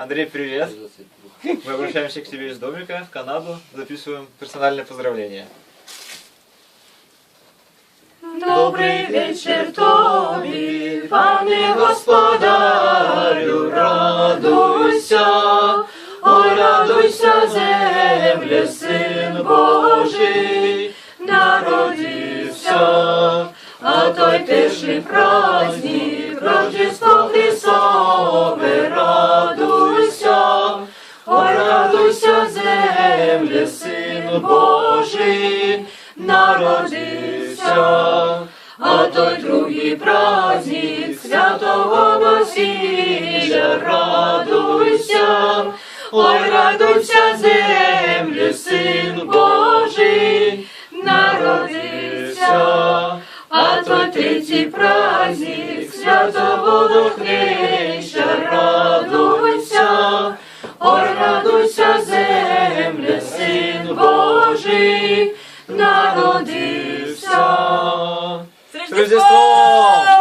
Андрей, привет. Мы обращаемся к тебе из домика в Канаду, записываем персональное поздравление. Добрий вечір тобі, пане господарю, радуйся, ой, радуйся, земле, син Божий, народився, а той перший праздник, Рождество Христове, земле, син Божий, народився, а той другий праздник святого Василя, радуйся, ой, радуйся, землі, син Божий, народився, а той третій праздник святого Духреща, народився. З Рождеством!